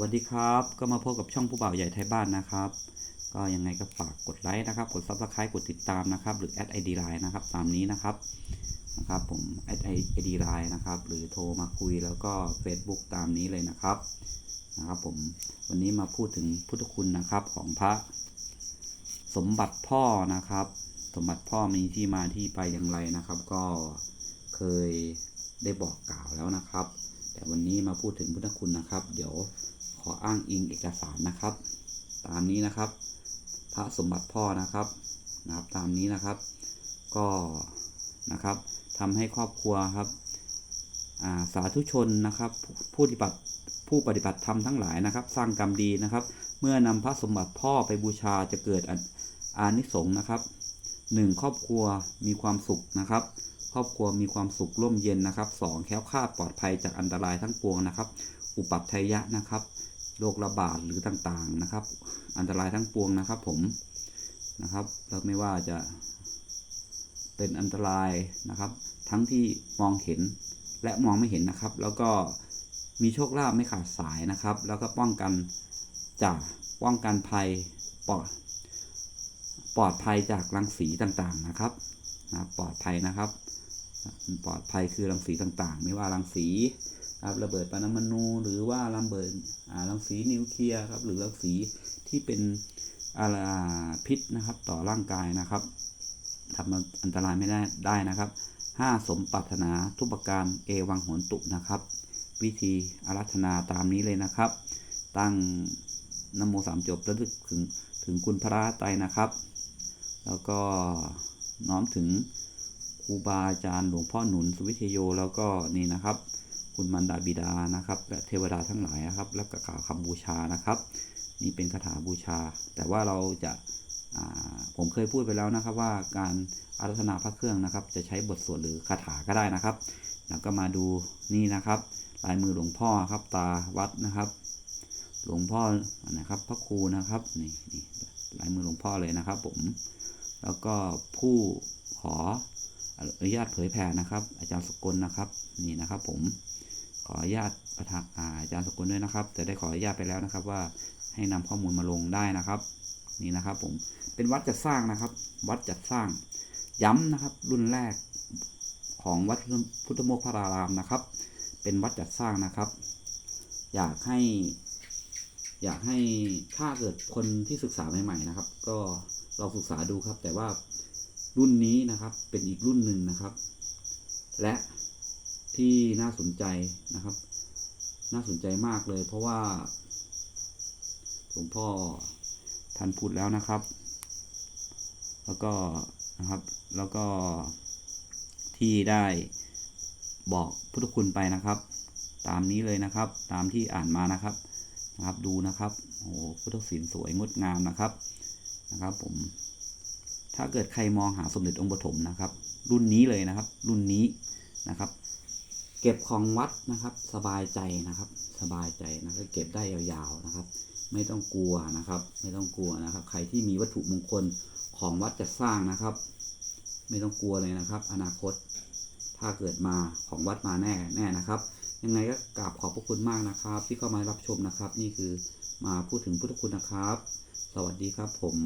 วัสดีครับ ก็มาพบกับช่องผู้บ่าวใหญ่ไทยบ้านนะครับ ก็ยังไงก็ฝากกดไลค์นะครับ กด subscribe กดติดตามนะครับ หรือ add ID line นะครับตามนี้นะครับนะครับ ผม add ID line นะครับ หรือโทรมาคุยแล้วก็ Facebook ตามนี้เลยนะครับนะครับ ผมวันนี้มาพูดถึงพุทธคุณนะครับของพระสมบัติพ่อนะครับ สมบัติพ่อมีที่มาที่ไปอย่างไรนะครับ ก็เคยได้บอกกล่าวแล้วนะครับ แต่วันนี้มาพูดถึงพุทธคุณนะครับ เดี๋ยวขออ้างอิงเอกสารนะครับ ตามนี้นะครับ พระสมบัติพ่อนะครับนะครับตามนี้นะครับ ก็นะครับทำให้ครอบครัวครับาสาธุชนนะครับ ผู้ปฏิบัติผู้ปฏิบัติธรรมทั้งหลายนะครับ สร้างกรรมดีนะครับ เมื่อนำพระสมบัติพ่อไปบูชาจะเกิดอานิสงส์นะครับหนึ่งครอบครัวมีความสุขนะครับ ครอบครัวมีความสุขร่มเย็นนะครับสองแค้วคลาดปลอดภัยจากอันตรายทั้งปวงนะครับ อุปัตถยะนะครับโรคระบาดหรือต่างๆนะครับ อันตรายทั้งปวงนะครับผมนะครับแล้วไม่ว่าจะเป็นอันตรายนะครับ ทั้งที่มองเห็นและมองไม่เห็นนะครับ แล้วก็มีโชคลาภไม่ขาดสายนะครับ แล้วก็ป้องกันจากป้องกันภัยปลอดปลอดภัยจากรังสีต่างๆนะครับนะครับปลอดภัยนะครับ ปลอดภัยคือรังสีต่างๆ ไม่ว่ารังสีครับระเบิดปรมาณูหรือว่าระเบิดรังสีนิวเคลียร์ครับหรือรังสีที่เป็นอาพิษนะครับต่อร่างกายนะครับทำอันตรายไม่ได้ได้นะครับห้าสมปรารถนาทุกประการเอวังโหนตุนะครับ วิธีอารัธนาตามนี้เลยนะครับ ตั้งนโมสามจบระลึกถึงถึงคุณพระไตรนะครับ แล้วก็น้อมถึง ครูบาอาจารย์หลวงพ่อหนุนสุวิทยโยแล้วก็นี่นะครับ คุณมันดาบิดานะครับและเทวดาทั้งหลายนะครับ แล้วก็กล่าวคำบูชานะครับ นี่เป็นคาถาบูชา แต่ว่าเราจะาผมเคยพูดไปแล้วนะครับว่าการอารัธนาพระเครื่องนะครับ จะใช้บทสวดหรือคาถาก็ได้นะครับ แล้วก็มาดูนี่นะครับ ลายมือหลวงพ่อครับตาวัดนะครับ หลวงพ่อนะครับ พระครูนะครับนี่นี่ลายมือหลวงพ่อเลยนะครับ ผม แล้วก็ผู้ขอ อนุญาตเผยแผ่นะครับ อาจารย์สกลนะครับ นี่นะครับ ผมขออนุญาตประทานอาจารย์สกลด้วยนะครับ แต่ได้ขออนุญาตไปแล้วนะครับ ว่าให้นำข้อมูลมาลงได้นะครับ นี่นะครับ ผมเป็นวัดจัดสร้างนะครับ วัดจัดสร้าง ย้ำนะครับ รุ่นแรกของวัดพุทธโมกขารารามนะครับ เป็นวัดจัดสร้างนะครับ อยากให้ อยากให้ถ้าเกิดคนที่ศึกษาใหม่ ๆ นะครับ ก็ลองศึกษาดูครับ แต่ว่า รุ่นนี้นะครับเป็นอีกรุ่นหนึ่งนะครับ และที่น่าสนใจนะครับ น่าสนใจมากเลย เพราะว่าหลวงพ่อท่านพูดแล้วนะครับ แล้วก็นะครับแล้วก็ที่ได้บอกพุทธคุณไปนะครับ ตามนี้เลยนะครับ ตามที่อ่านมานะครับนะครับ ดูนะครับโอ้พุทธศิลป์สวยงดงามนะครับนะครับผม ถ้าเกิดใครมองหาสมเด็จองค์ปฐมนะครับ รุ่นนี้เลยนะครับ รุ่นนี้นะครับ เก็บของวัดนะครับ สบายใจนะครับ สบายใจนะก็เก็บได้ยาวๆนะครับ ไม่ต้องกลัวนะครับ ไม่ต้องกลัวนะครับ ใครที่มีวัตถุมงคลของวัดจะสร้างนะครับ ไม่ต้องกลัวเลยนะครับ อนาคต ถ้าเกิดมาของวัดมาแน่แน่นะครับ ยังไงก็กราบขอบพระคุณมากนะครับ ที่เข้ามารับชมนะครับ นี่คือมาพูดถึงพุทธคุณนะครับ สวัสดีครับผม